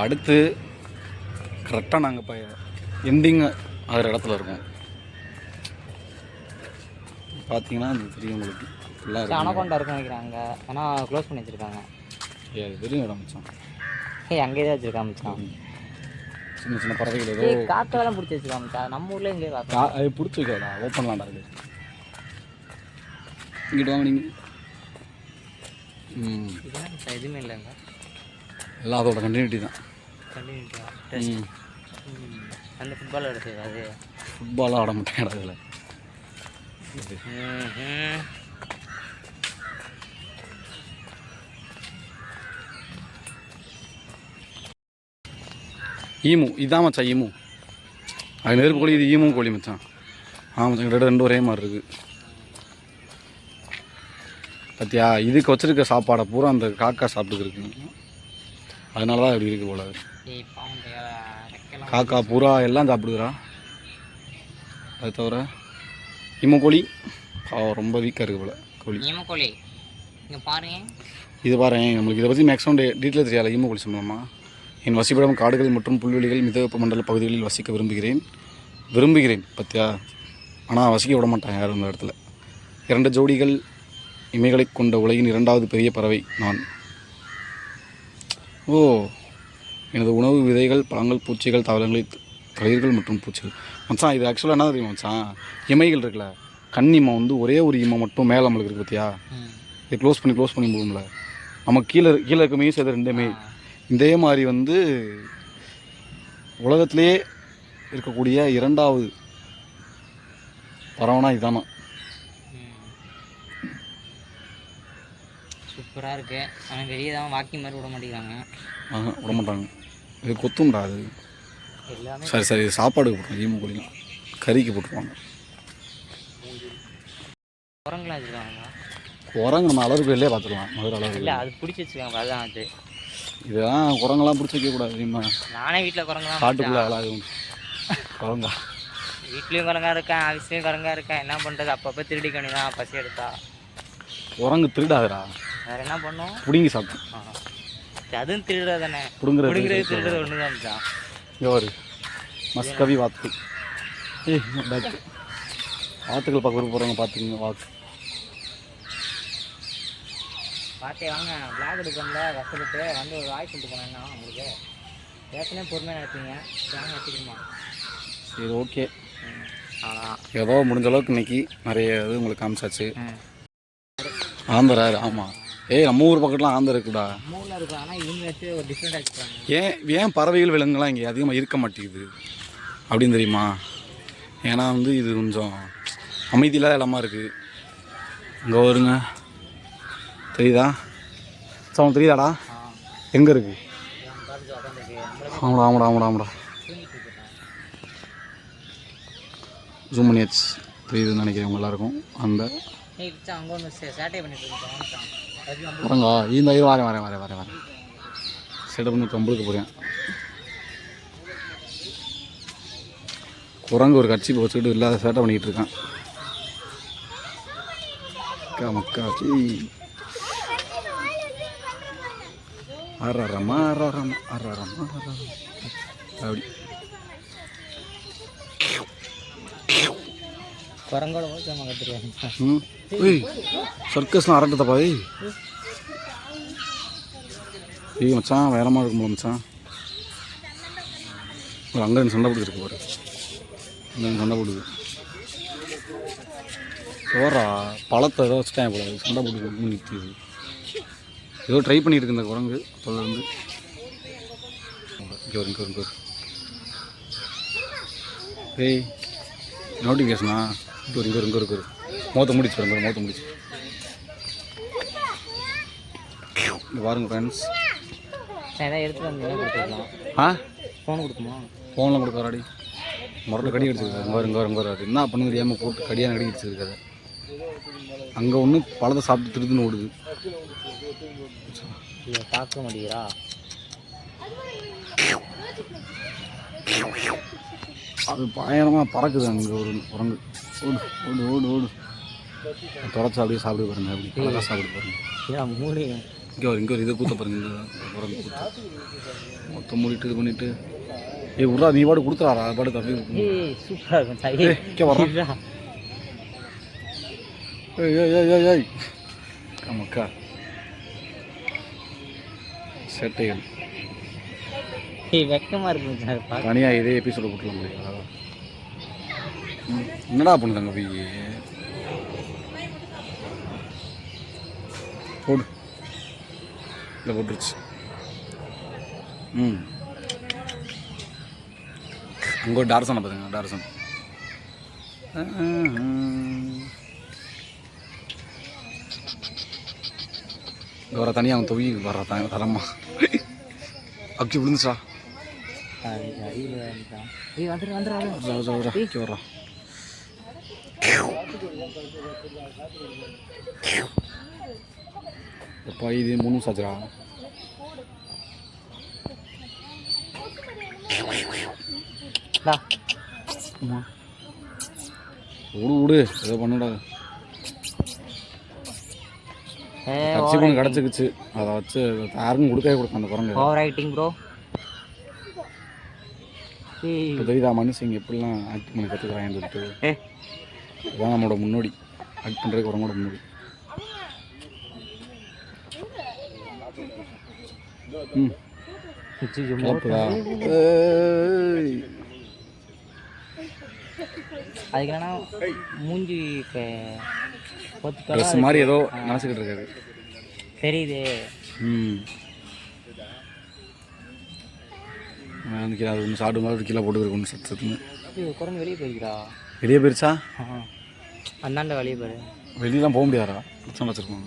அடுத்து கரெக்டாக நாங்கள் இப்போ எண்டிங் ஆகிற இடத்துல இருக்கோம். பார்த்தீங்கன்னா அது தெரியும் உங்களுக்கு ஃபுல்லாக இருக்கும் அனகொண்டா இருக்குன்னு நினைக்கிறேன் அங்கே. ஆனால் க்ளோஸ் பண்ணி வச்சிருக்காங்க. ஏய், அது தெரியும் இடம் மச்சான் ஏய் அங்கே தான் வச்சிருக்காங்க மச்சான் சின்ன சின்ன பறவைகள் ஏதோ காக்கெல்லாம் பிடிச்சி வச்சிருக்காங்க மச்சான் நம்ம ஊர்ல எங்கேயே கா பார்க்கலாம் அது பிடிச்சி வைக்காதா ஓப்பன்லாம்டா இருக்கு இங்கிட்டு வாங்க நீங்கள் ம். எதுவுமே இல்லைங்க. எல்லாம் அதோட கண்டினியூட்டி தான். அந்த ஃபுட்பால் எடுத்து அது? ஃபுட்பாலாக ஆட மாட்டேன் ம்ஹும். ஈமு இதான் மச்சான் ஈமு. அது நெருப்பு கோழி இது ஈமு கோழி மச்சான். ஆ மச்சான் கிட்ட ரெண்டு ஒரே மாதிரி இருக்கு. பார்த்தியா இதுக்கு வச்சிருக்க சாப்பாடை பூரா அந்த காக்கா சாப்பிட்டுருக்கு அதனால தான் இப்படி இருக்கு போல காக்கா புறா எல்லாம் சாப்பிடுதுடா. அது தவிர ஈமு கோழி பாவம் ரொம்ப வீக்காக இருக்கு போல கோழி. ஈமக்கோழி இங்கே பாருங்க. இது பாரு நம்மளுக்கு இதை பற்றி மேக்ஸிமம் டீட்டெயில் தெரியாது ஈமு கோழி சொல்லலாமா என் வசிப்பிடம் காடுகள் மற்றும் புல்வெளிகள் மிதவெப்ப மண்டல பகுதிகளில் வசிக்க விரும்புகிறேன். விரும்புகிறேன் பத்தியா? ஆனால் வசிக்க விட மாட்டாங்க யாரும் இந்த இடத்துல. இரண்டு ஜோடிகள் இமைகளைக் கொண்ட உலகின் இரண்டாவது பெரிய பறவை நான். ஓ எனது உணவு விதைகள் பழங்கள் பூச்சிகள் தாவரங்களை கயிர்கள் மற்றும் பூச்சிகள். மச்சான் இது ஆக்சுவலாக என்ன தெரியுமா மச்சான்? இமைகள் இருக்குல்ல. கண் இமை வந்து ஒரே ஒரு இமை மட்டும் மேலே நம்மளுக்கு இருக்கு பார்த்தியா இது க்ளோஸ் பண்ணி க்ளோஸ் பண்ணி போகும்ல. நம்ம கீழே கீழே இருக்க மீன் சேர்த்து ரெண்டுமே இதே மாதிரி வந்து உலகத்திலேயே இருக்கக்கூடிய இரண்டாவது பறவைனா இதானா? சூப்பராக இருக்கு. ஆனால் வெளியே தான் வாக்கிங் மாதிரி விட மாட்டேங்கிறாங்க. ஆஹா விட மாட்டாங்க. இது கொத்தும்டா அது. சரி சரி சாப்பாடுக்கு போட்டுருவாங்க ஈமு கோழிலாம் கறிக்கு போட்டுருவாங்க குரங்குலாம் வச்சுருக்காங்களா குரங்கு நம்ம அளவுக்கு வெளியே பார்த்துக்கலாம். மதுரை அளவுக்கு இல்லை அது பிடிச்சி வச்சுருக்காங்க அதுதான் அது. இதெல்லாம் குரங்கெல்லாம் பிடிச்சி வைக்கக்கூடாது தெரியுமா நானே வீட்டில் குரங்குலாம் காட்டுக்குள்ளே அழகு குரங்கா. வீட்லேயும் குரங்கா இருக்கேன் ஆஃபீஸ்லேயும் குரங்கா இருக்கேன் என்ன பண்ணுறது அப்பப்போ திருடி தான் பசி எடுத்தா. குரங்கு திருடாதுடா. வேற என்ன பண்ணும்? பிடுங்கி சாப்பிடும். ஆ. அதுவும் திருடுறது தானே பிடுங்குறது பிடுங்குறது திருடுறது ஒன்று தான் மச்சான். ஒரு மஸ்கவி வாத்து. ஏய் பேக் வாத்துக்கள் பார்க்க போகிறவங்க பார்த்துக்கோங்க வாத்து பார்த்தே வாங்க. பிளாக் எடுக்கணும்ல கஷ்டப்பட்டு. வந்து ஒரு வாய்ஸ் சொல்லிட்டு போனேன்னா உங்களுக்கு. ஏற்கனவே பொறுமையாக நடப்பீங்க வாங்க வச்சுக்கணுமா சரி ஓகே. ஏதோ முடிஞ்ச அளவுக்கு இன்னைக்கு நிறைய இது உங்களுக்கு காமிச்சாச்சு. ம். ஆந்தரா ஆமாம் ஏய் நம்ம ஊர் பக்கத்துலாம் ஆந்தர் இருக்குடா. மூணில் இருக்கு ஆனால் இவங்க வச்சு ஒரு டிஃப்ரெண்ட் ஆச்சுப்பாங்க ஏன் ஏன் பறவைகள் விலங்குலாம் இங்கே அதிகமாக இருக்க மாட்டேங்குது? அப்படின்னு தெரியுமா? ஏன்னா வந்து இது கொஞ்சம் அமைதியில்லாத இடமா இருக்குது இங்கே வருங்க. தெரியுதா? சவுண்ட் தெரியுதாடா? எங்கே இருக்குது ஆமாடா ஆமாடா ஆமாடா ஆமாடா. ஜூம் பண்ணியாச்சு. தெரியுதுன்னு நினைக்கிறேன் எல்லாருக்கும். அந்த சேட்டை பண்ணிட்டு இருக்கேன் அது வரங்கா இந்த இது வரேன் வரேன் வரேன் வரேன் வரேன். செட்டப் பண்ணி கம்பளுக்கு போகிறேன் குரங்கு ஒரு கட்சி வச்சுக்கிட்டு இல்லாத சேட்டை பண்ணிக்கிட்டு இருக்கான். அக்கா மக்கா சீ. அரரமா அரரமா அரரமா அப்படி. குரங்கோட சர்க்கஸ்லாம் அரட்டத்தப்பா ஏய் மச்சான் மச்சான் இருக்கும் இருக்கும்போது மச்சான். ஒரு அங்கே சண்டை பிடிச்சிருக்கு பாரு. அங்கே சண்டை போடுது ஓரா பழத்தை ஏதோ வச்சுட்டேன் போல சண்டை போட்டு நிற்கிது ஏதோ ட்ரை பண்ணியிருக்கு இந்த குரங்கு அப்போது இங்கே வரும் இங்கே வரும் ஏய் நோட்டிஃபிகேஷனா ஒரு இங்கே ஒரு இங்கே ஒரு மோத்த முடிச்சு பாருங்க மோத்த முடிச்சு. பாருங்க ஃப்ரெண்ட்ஸ் ஆ? ஃபோன் கொடுக்குமா? ஃபோனில் கொடுக்குறாடி முரட்டில் கடி அடிச்சிருக்காரு வருங்க வருங்க வராது என்ன பண்ணு தெரியாமல் போட்டு கடியாக கடி அடிச்சிருக்காரு அங்கே ஒன்று பழத்தை சாப்பிட்டு திருதுன்னு ஓடுது. பார்க்க முடியுறா அது பயங்கரமாக பறக்குது அங்கே ஒரு குரங்கு ஓடு ஓடு ஓடு ஓடு. தொடச்சு அப்படியே சாப்பிடு பாருங்க அப்படி அழகாக சாப்பிடு பாருங்க. ஏன் மூணு இங்கே ஒரு இங்கே ஒரு இது கூத்த பாருங்க இந்த குரங்கு கூத்து மொத்தம் மூடிட்டு இது பண்ணிட்டு. ஏய் உட்றா நீ பாடு கொடுத்துறாரா பாடு ஏய் சூப்பராக இருக்கும் ஏய். ஏய் ஏய் ஏய் ஏய் ஆமாக்கா சேட்டைகள். ஏய் வெக்கமாக இருக்கும் தனியாக இதே எபிசோட போட்டுலாம் முடியும் என்னடா பண்ணுறாங்க போய்? போடு. இல்லை போட்டுருச்சு. ம். அங்கே ஒரு டார்சனை பார்த்துங்க டார்சன் இங்க வர தனியாக அவன் தொவி வர்ற த தரமா. அக்கி விழுந்துச்சா? வந்துட்டான் ஏய் வந்துடு வந்துடு வர்றா, வர்றா, வர்றா. இங்க வர்றா. எப்பா இது மூணு அம்மா. விடு விடு ஏதோ பண்ணுடா. ஏ கட்சி பொண்ணு கிடச்சிக்கிச்சு. அதை வச்சு யாருக்கும் கொடுக்கவே கொடுக்க அந்த குரங்கு. ஓவர் ஆக்டிங் ப்ரோ இப்போ தெரியுதா மனுஷங்க எப்படிலாம் ஆக்ட் பண்ணி கற்றுக்குறாங்கன்னு சொல்லிட்டு. இதுதான் நம்மளோட முன்னோடி. ஆக்ட் பண்ணுறதுக்கு குரங்கோட முன்னோடி. ம். அதுக்கு என்னன்னா மூஞ்சி ட்ரெஸ் மாதிரி ஏதோ நினச்சிக்கிட்டு இருக்காரு தெரியுது. ம். அது ஒன்று சாப்பிடும் போது கீழே போட்டு ஒன்று சத்து சத்துன்னு. குரங்கு வெளியே போயிருக்கிறா வெளியே போயிருச்சா? அந்தாண்ட வெளியே போயிரு. வெளியெலாம் போக முடியாதா? பிரச்சனை வச்சுருக்கோம்.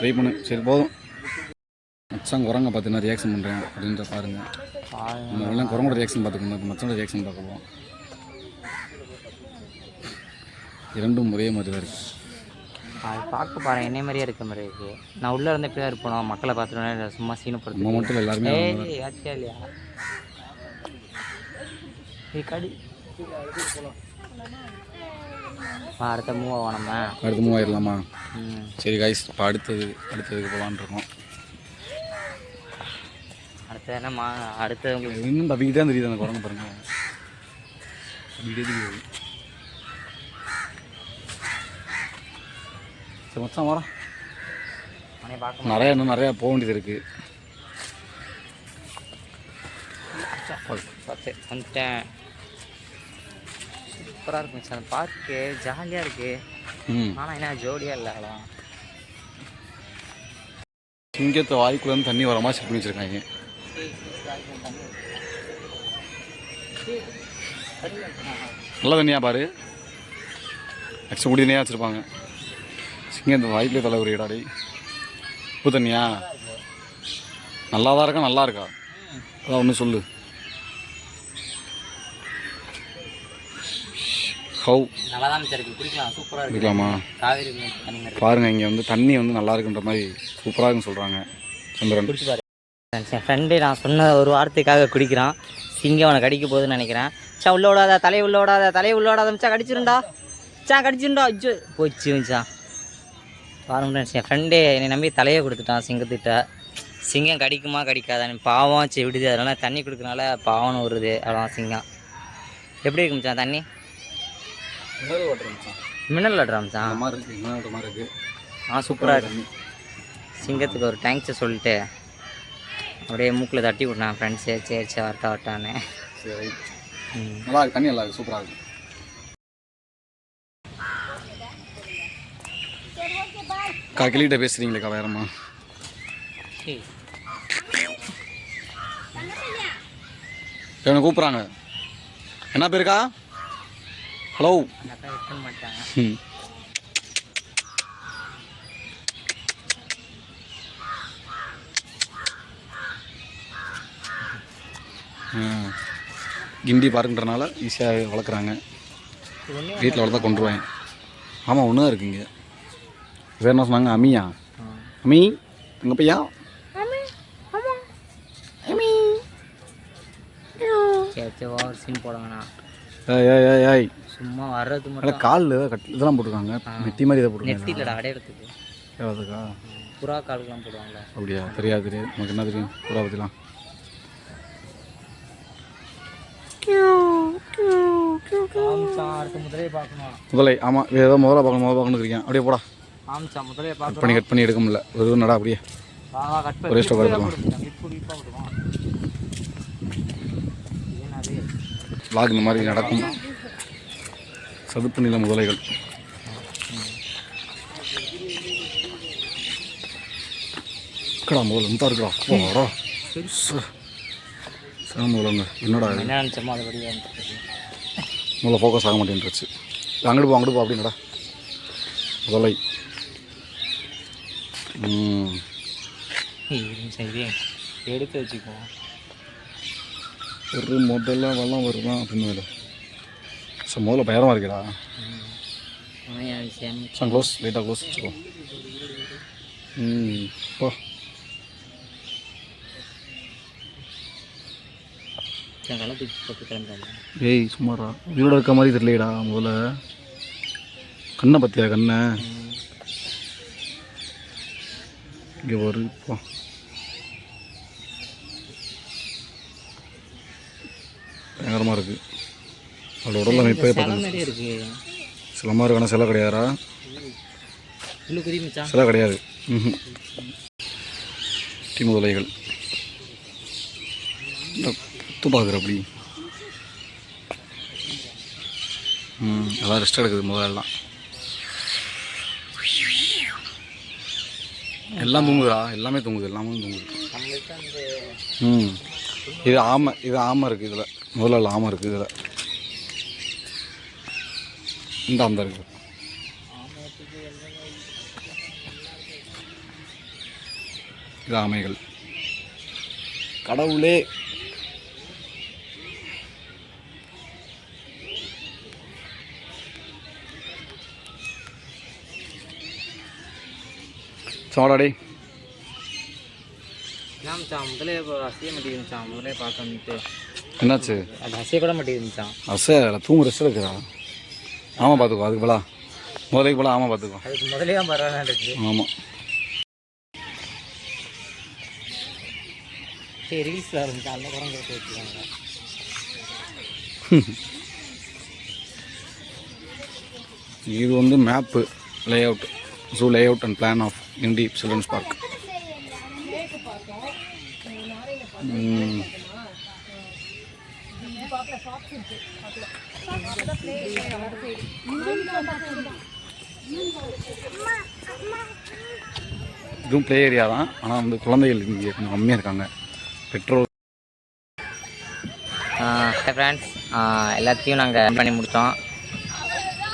ட்ரை பண்ணு. சரி போதும். மச்சான் குரங்க பார்த்து நான் ரியாக்ஷன் பண்ணுறேன் அப்படின்ற பாருங்க. பாருங்க. நம்ம எல்லாம் குரங்கோட ரியாக்ஷன் பார்த்துக்கணும். இப்போ மச்சானோட ரியாக்ஷன் பார்க்க போவோம். இரண்டும் ஒரே மாதிரி தான் இருக்குது அது பார்க்க பாரு என்னை மாதிரியே இருக்க மாதிரி இருக்கு. நான் உள்ள இருந்து எப்படி தான் இருப்பணும் மக்களை பார்த்துட்டு சும்மா மட்டும் இல்லை எல்லாருமே இல்லையா? ஏய் கடி. அடுத்த மூவ் ஆகும் நம்ம அடுத்து மூவாயிரலாமா ம். சரி காய்ஸ் இப்போ அடுத்தது அடுத்ததுக்கு போகலான்னு இருக்கோம். அடுத்த என்னம்மா? அடுத்த உங்களுக்கு இன்னும் தப்பிக்கிட்டே தான் தெரியுது அந்த குரங்கு பாருங்க. தப்பிக்கிட்டே தெரியுது. சரி மனையை பார்க்க நிறையா இன்னும் நிறையா போக வேண்டியது இருக்குது வந்துட்டேன். சூப்பராக இருக்கும் சார் அந்த பார்க்கு ஜாலியாக இருக்கு. ம். ஆனால் என்ன ஜோடியாக இல்லை சிங்கத்தை வாய்க்குள்ளேருந்து தண்ணி வர மாதிரி செட் பண்ணி வச்சுருக்காங்க. நல்ல தண்ணியா பாரு. நெக்ஸ்ட் குடி தண்ணியாக வச்சுருப்பாங்க. சிங்கத்தை வாய்க்குள்ளே தலை ஒரு இடாடி உப்பு தண்ணியா? நல்லா தான் இருக்கா? நல்லா இருக்கா? அதான் ஒன்று சொல்லு. ஹவு. இருக்கலாமா காவேரி தண்ணி மாதிரி பாருங்க இங்கே வந்து தண்ணி வந்து நல்லா இருக்குன்ற மாதிரி சூப்பராக இருக்குன்னு சொல்கிறாங்க சந்திரன். என் ஃப்ரெண்டு நான் சொன்ன ஒரு வார்த்தைக்காக குடிக்கிறான். சிங்கம் அவனை கடிக்க போகுதுன்னு நினைக்கிறேன். சா உள்ள விடாத தலையை உள்ள விடாத தலையை உள்ள விடாத மச்சா கடிச்சிருண்டா சா கடிச்சிருண்டா அஜ்ஜோ போச்சு மச்சா. பாருங்க என் ஃப்ரெண்டு என்னை நம்பி தலையை கொடுத்துட்டான் சிங்கத்திட்ட. சிங்கம் கடிக்குமா கடிக்காதான்னு பாவம் சரி விடுது. அதனால தண்ணி கொடுக்கறனால பாவம்னு வருது அவ்வளோ சிங்கம். எப்படி இருக்கு மச்சான் தண்ணி? மினரல் வாட்டர் மச்சான். இருக்குது இருக்குது ஆ சூப்பராக இருக்கு. சிங்கத்துக்கு ஒரு தேங்க்ஸை சொல்லிட்டு அப்படியே மூக்கில் தட்டி விட்டேன் ஃப்ரெண்ட்ஸு சரி சரி வரட்டா வரட்டான்னு. சரி. நல்லா இருக்கு. தண்ணி நல்லா இருக்கு. சூப்பராக இருக்கு. அக்கா கிளிகிட்ட பேசுகிறீங்களேக்கா வேறம்மா இவனை கூப்பிட்றாங்க. என்ன பேருக்கா? ஹலோ. கிண்டி பார்க்குன்றனால ஈஸியாக வளர்க்குறாங்க. வீட்டில் வளர்த்தா கொண்டுருவாங்க ஆமாம் ஒன்று தான் இருக்குங்க. வேறு என்ன சொன்னாங்க அமியா அமி எங்க பையா சீன் போட வேணாம் ஏய் ஏய் ஏய் ஏய் சும்மா வர்றது மட்டும் காலில் கட் இதெல்லாம் போட்டிருக்காங்க மெட்டி மாதிரி இதை போட்டிருக்காங்க நெத்திலடா அடையிறதுக்கு ஏவாதுக்கா புறா காலுக்கெல்லாம் போடுவாங்களே அப்படியா தெரியாது தெரியாது நமக்கு என்ன தெரியும் புறா பற்றிலாம் முதலே ஆமாம் ஏதோ முதல்ல பார்க்கணும் முதல்ல பார்க்கணும் இருக்கேன் அப்படியே போடா ஆமிச்சா முதலே கட் பண்ணி கட் பண்ணி எடுக்க முடியல. ஒரு நடா அப்படியே. ஒரே ஸ்டோக் vlog இந்த மாதிரி நடக்கும். சதுப்பு நில முதலைகள். இருக்கடா முதல்ல இந்த இருக்குடா. போடா சரி முதல்ல என்னடா முதல்ல ஃபோக்கஸ் ஆக மாட்டேன்ருச்சு அங்கிட்டு போ அங்கிட்டு போ அப்படின்னடா முதலை. சரி எடுத்து வச்சுக்கோ ஒரு முதல்ல வெள்ளம் வருதான் அப்படின்னு ஸோ முதல்ல பயமாக இருக்குடா. சார் க்ளோஸ் லைட்டாக க்ளோஸ் வச்சுக்கோ. ம் போ. ஏய் சும்மாரா உயிரோட இருக்க மாதிரி தெரியலடா முதல்ல. கண்ணை பத்தியா கண்ணை? இங்கே ஒரு போ பயங்கரமாக இருக்குது அவளோட உடல் அமைப்பே பார்த்து சில மாதிரி இருக்கான சிலை கிடையாதா சிலை கிடையாது ம் முதலைகள் புத்து பார்க்குற அப்படி ம் அதான் ரெஸ்ட் எடுக்குது முதல்லாம் எல்லாம் தூங்குதா எல்லாமே தூங்குது எல்லாமே தூங்குது. ம். இது ஆமை இது ஆமை இருக்குது இதில். முதல்ல ஆமை இருக்குது இதில். இந்த அந்த இருக்குது இது ஆமைகள். கடவுளே சோடாடே ஏன் மச்சான் முதலே இப்போ அசைய மாட்டேங்குதுச்சான் முதலே பார்க்கணுன்ட்டு என்னாச்சு? அது அசைய கூட மாட்டேங்குதுச்சான் அசை தூங்கு ரெஸ்ட் எடுக்குறா ஆமாம் பார்த்துக்கோ அதுக்கு போல முதலைக்கு போல ஆமாம் பார்த்துக்கோ. அதுக்கு முதலே தான் பரவாயில்ல இருக்கு ஆமாம் சரி அந்த கேட்டு வச்சுருக்காங்க. இது வந்து map layout zoo layout and plan of indie children's park. இதுவும் ப்ளே ஏரியா தான். ஆனால் வந்து குழந்தைகள் இங்கே கொஞ்சம் கம்மியாக இருக்காங்க. பெட்ரோல் ஃப்ரெண்ட்ஸ் எல்லாத்தையும் நாங்கள் பண்ணி முடித்தோம்.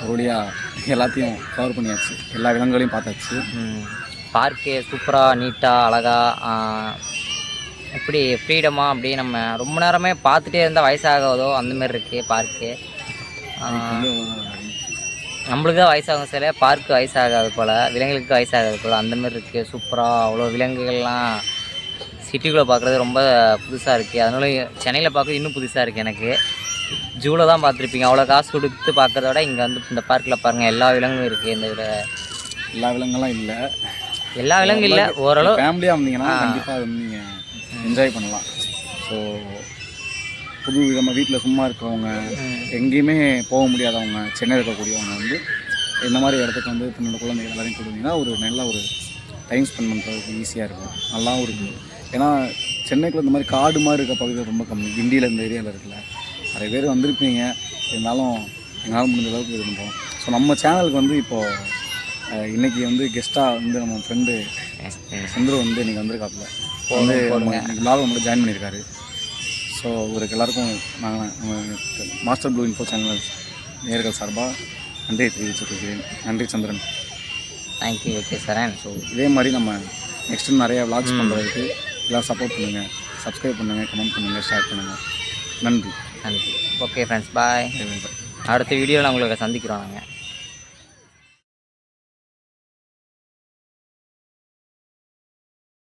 ஒருபடியாக எல்லாத்தையும் கவர் பண்ணியாச்சு. எல்லா விலங்குகளையும் பார்த்தாச்சு. பார்க்கு சூப்பராக நீட்டாக அழகாக எப்படி ஃப்ரீடமாக அப்படியே நம்ம ரொம்ப நேரமே பார்த்துட்டே இருந்தால் வயசாகாதோ அந்தமாரி இருக்குது பார்க்கு. நம்மளுக்கு தான் வயசாகும் சில பார்க்கு வயசாகாது போல் விலங்குகளுக்கு வயசாகாது போல் அந்த மாதிரி இருக்குது சூப்பராக அவ்வளோ விலங்குகள்லாம் சிட்டிக்குள்ளே பார்க்குறது ரொம்ப புதுசாக இருக்குது அதனால சென்னையில் பார்க்குறது இன்னும் புதுசாக இருக்குது எனக்கு. ஜூவில் தான் பார்த்துருப்பீங்க. அவ்வளோ காசு கொடுத்து பார்க்குறத விட இங்கே வந்து இந்த பார்க்கில் பாருங்கள் எல்லா விலங்கும் இருக்குது இந்த இதில் எல்லா விலங்குலாம் இல்லை. எல்லா விலங்கும் இல்லை. ஓரளவு ஃபேமிலியாக வந்தீங்கன்னா கண்டிப்பாக வந்து நீங்கள் என்ஜாய் பண்ணலாம். ஸோ புது விதமாக வீட்டில் சும்மா இருக்கிறவங்க எங்கேயுமே போக முடியாதவங்க சென்னையில் இருக்கக்கூடியவங்க வந்து இந்த மாதிரி இடத்துக்கு வந்து தன்னோட குழந்தைகள் எல்லாரையும் கொடுத்தீங்கன்னா ஒரு நல்ல ஒரு டைம் ஸ்பெண்ட் பண்ணுறதுக்கு ஈஸியாக இருக்கும். நல்லாவும் இருக்கும். ஏன்னா சென்னைக்குள்ள இந்த மாதிரி காடு மாதிரி இருக்க பகுதிகள் ரொம்ப கம்மி. கிண்டியில் இந்த ஏரியாவில் இருக்குல்ல. நிறைய பேர் வந்திருப்பீங்க. இருந்தாலும் எங்களால் முடிஞ்ச அளவுக்கு இது பண்ணுறோம் ஸோ நம்ம சேனலுக்கு வந்து இப்போது இன்னைக்கு வந்து கெஸ்ட்டாக வந்து நம்ம ஃப்ரெண்டு சந்துரு வந்து இன்னைக்கு வந்திருக்காப்புல. வந்து விளாக் மட்டும் ஜாயின் பண்ணியிருக்காரு. ஸோ இவருக்கு எல்லாருக்கும் நாங்கள் நம்ம மாஸ்டர் ப்ளூ இன்ஃபோ சேனல் நேர்கள் சார்பாக நன்றி தெரிவிச்சுக்கிறேன் நன்றி Chandran. Thank you okay Saran. So இதே மாதிரி நம்ம நெக்ஸ்ட்டு நிறைய விளாக்ஸ் பண்ணுறதுக்கு எல்லாம் சப்போர்ட் பண்ணுங்கள் சப்ஸ்கிரைப் பண்ணுங்கள் கமெண்ட் பண்ணுங்கள் ஷேர் பண்ணுங்கள் நன்றி. நன்றி. ஓகே ஃப்ரெண்ட்ஸ் பாய் அடுத்த வீடியோவில் நான் உங்களுக்கு சந்திக்கிறோம் நாங்கள்